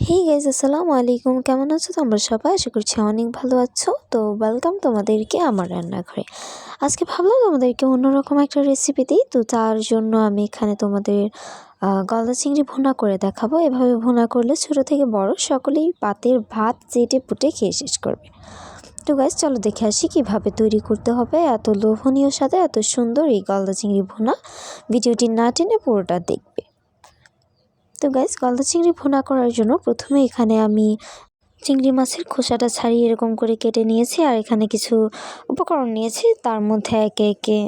Hey guys আসসালামু আলাইকুম কেমন আছো তোমরা সবাই? আশা করছি অনেক ভালো আছো। তো ওয়েলকাম তোমাদেরকে আমার রান্নাঘরে। আজকে ভাবলাম তোমাদেরকে অন্যরকম একটা রেসিপি দিই। তো তার জন্য আমি এখানে তোমাদের গলদা চিংড়ি ভুনা করে দেখাবো। এভাবে ভুনা করলে ছোটো থেকে বড় সকলেই পাতের ভাত চেটে পুটে খেয়ে শেষ করবে। তো গাইজ চলো দেখে আসি কীভাবে তৈরি করতে হবে। এত লোভনীয় সাথে এত সুন্দর এই গলদা চিংড়ি ভুনা। ভিডিওটি না টেনে পুরোটা দেখবে। তো গাইস গলদা চিংড়ি ভুনা করার জন্য প্রথমে এখানে আমি চিংড়ি মাছের খোসাটা ছাড়িয়ে এরকম করে কেটে নিয়েছি আর এখানে কিছু উপকরণ নিয়েছি। তার মধ্যে একে একে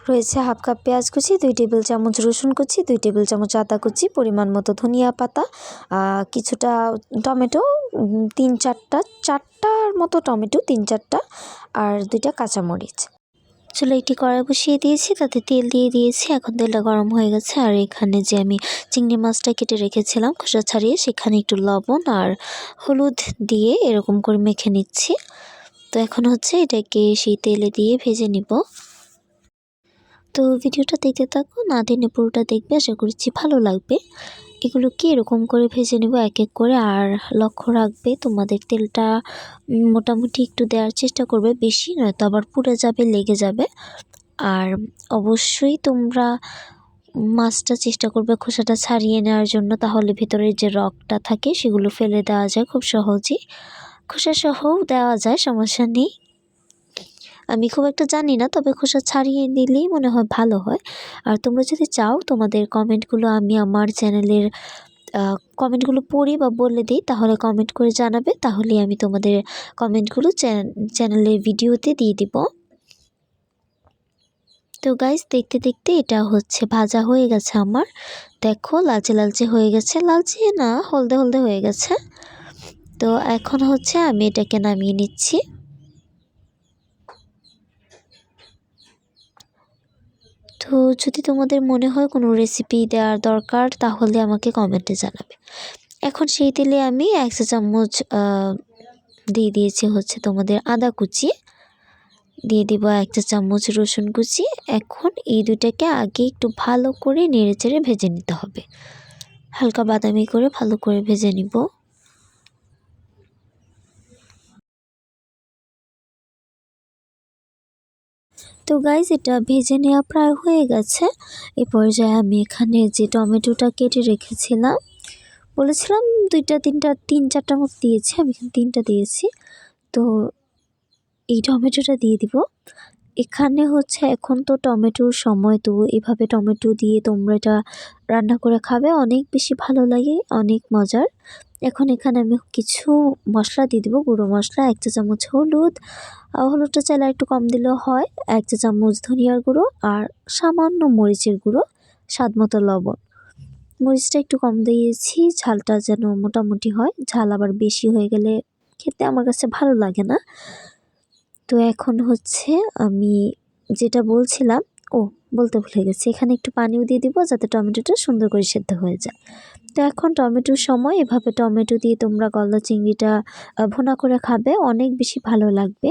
রয়েছে হাফ কাপ পেঁয়াজ কুচি, দুই টেবিল চামচ রসুন কুচি, দুই টেবিল চামচ আদা কুচি, পরিমাণ মতো ধনিয়া পাতা কিছুটা টমেটো তিন চারটা, চারটার মতো টমেটো, তিন চারটা, আর দুইটা কাঁচামরিচ। চলো একটি কড়াই বসিয়ে দিয়েছি, তাতে তেল দিয়ে দিয়েছি। এখন তেলটা গরম হয়ে গেছে, আর এখানে যে আমি চিংড়ি মাছটা কেটে রেখেছিলাম খোসা ছাড়িয়ে সেখানে একটু লবণ আর হলুদ দিয়ে এরকম করে মেখে নিচ্ছি। তো এখন হচ্ছে এটাকে সেই তেলে দিয়ে ভেজে নিব। তো ভিডিওটা দেখতে থাকো না টেনে পুরোটা দেখবে, আশা করছি ভালো লাগবে। এগুলোকে এরকম করে ভেজে নেব, এক এক করে। আর লক্ষ্য রাখবে, তোমাদের তেলটা মোটামুটি একটু দেওয়ার চেষ্টা করবে। বেশি নয়তো আবার পুড়ে যাবে, লেগে যাবে। আর অবশ্যই তোমরা মাছটা চেষ্টা করবে খোসাটা ছাড়িয়ে নেওয়ার জন্য, তাহলে ভেতরের যে রকটা থাকে, সেগুলো ফেলে দেওয়া যায় খুব সহজেই। খোসা সহও দেওয়া যায়, সমস্যা নেই। আমি খুব একটা জানি না, তবে খোসা ছাড়িয়ে নিলেই মনে হয় ভালো হয়। আর তোমরা যদি চাও, তোমাদের কমেন্টগুলো আমি আমার চ্যানেলের কমেন্টগুলো পড়ি বা বলে দিই, তাহলে কমেন্ট করে জানাবে তাহলে আমি তোমাদের কমেন্টগুলো চ্যানেলের ভিডিওতে দিয়ে দিব। তো গাইস দেখতে দেখতে এটা হচ্ছে ভাজা হয়ে গেছে আমার। দেখো, লালচে লালচে হয়ে গেছে। লালচে না, হলদে হলদে হয়ে গেছে। তো এখন হচ্ছে আমি এটাকে নামিয়ে নিচ্ছি। তো যদি তোমাদের মনে হয় কোনো রেসিপি দেওয়ার দরকার, তাহলে আমাকে কমেন্টে জানাবে। এখন সেই তেলে আমি এক চা চামচ দিয়ে দিয়েছি হচ্ছে তোমাদের আদা কুচি। দিয়ে দিব এক চা চামচ রসুন কুচি। এখন এই দুটাকে আগে একটু ভালো করে নেড়ে চেড়ে ভেজে নিতে হবে। হালকা বাদামি করে ভালো করে ভেজে নিব। তো গাইজ এটা ভেজে নেওয়া প্রায় হয়ে গেছে। এ পর্যায়ে আমি এখানে যে টমেটোটা কেটে রেখেছিলাম, বলেছিলাম দুইটা, তিনটা, তিন চারটার মতো দিয়েছি, আমি এখানে তিনটা দিয়েছি। তো এই টমেটোটা দিয়ে দিব। এখানে হচ্ছে এখন তো টমেটোর সময়, তো এভাবে টমেটো দিয়ে তোমরা এটা রান্না করে খাবে। অনেক বেশি ভালো লাগে, অনেক মজার। এখন এখানে আমি কিছু মশলা দিয়ে দেবো, গুঁড়ো মশলা, এক চা চামচ হলুদ হলুদটা চাইলে একটু কম দিলেও হয়, এক চা চামচ ধনিয়ার গুঁড়ো আর সামান্য মরিচের গুঁড়ো, স্বাদ মতো লবণ। মরিচটা একটু কম দিয়েছি, ঝালটা যেন মোটামুটি হয়। ঝাল আবার বেশি হয়ে গেলে খেতে আমার কাছে ভালো লাগে না। তো এখন হচ্ছে আমি যেটা বলছিলাম, ও বলতে ভুলে গেছি, এখানে একটু পানিও দিয়ে দিব যাতে টমেটোটা সুন্দর করে সেদ্ধ হয়ে যায়। তো এখন টমেটোর সময়, এভাবে টমেটো দিয়ে তোমরা গলদা চিংড়িটা ভোনা করে খাবে, অনেক বেশি ভালো লাগবে।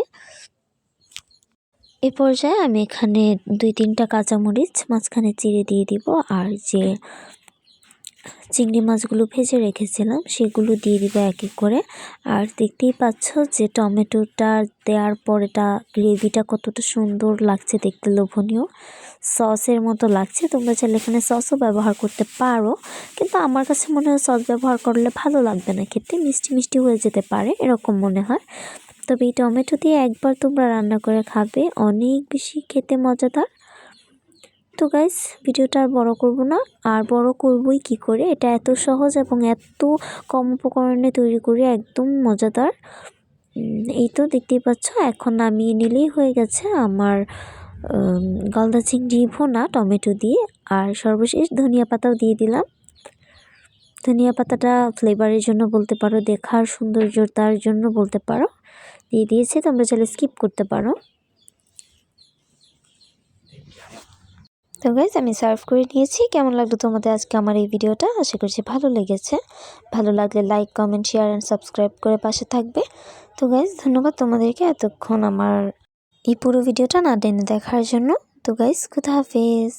এ পর্যায়ে আমি এখানে দুই তিনটা কাঁচামরিচ, মাঝখানে চিড়ে দিয়ে দিব, আর যে চিংড়ি মাছগুলো ভেজে রেখেছিলাম, সেগুলো দিয়ে দিব এক এক করে। আর দেখতেই পাচ্ছ যে টমেটোটা দেওয়ার পর এটা গ্রেভিটা কতটা সুন্দর লাগছে দেখতে, লোভনীয়। সসের মতো লাগছে, তোমরা চাইলে এখানে সসও ব্যবহার করতে পারো। কিন্তু আমার কাছে মনে হয় সস ব্যবহার করলে ভালো লাগবে না, খেতে মিষ্টি মিষ্টি হয়ে যেতে পারে, এরকম মনে হয়। তবে এই টমেটো দিয়ে একবার তোমরা রান্না করে খাবে, অনেক বেশি খেতে মজাদার। তো গাইস ভিডিওটা আর বড় করব না। আর বড় করবই কি করে? এটা এত সহজ এবং এত কম উপকরণে তৈরি করি, একদম মজাদার। এই তো দেখতেই পাচ্ছ, এখন নামিয়ে নিলেই হয়ে গেছে আমার গলদা চিংড়ি ভোনা টমেটো দিয়ে। আর সর্বশেষ ধনিয়া পাতাও দিয়ে দিলাম। ধনিয়া পাতাটা ফ্লেভারের জন্য বলতে পারো, দেখার সৌন্দর্যতার জন্য বলতে পারো। দিয়ে দিয়েছে, তোমরা চাইলে স্কিপ করতে পারো। তো গাইজ আমি সার্ভ করে নিয়েছি। কেমন লাগল তোমাদের আজকে আমার এই ভিডিওটা? আশা করছি ভালো লেগেছে। ভালো লাগলে like comment share and subscribe করে পাশে থাকবে। তো গাইজ ধন্যবাদ তোমাদেরকে এতক্ষণ আমার এই পুরো ভিডিওটা না টেনে দেখার জন্য। তো গাইজ কোথা হাফেজ।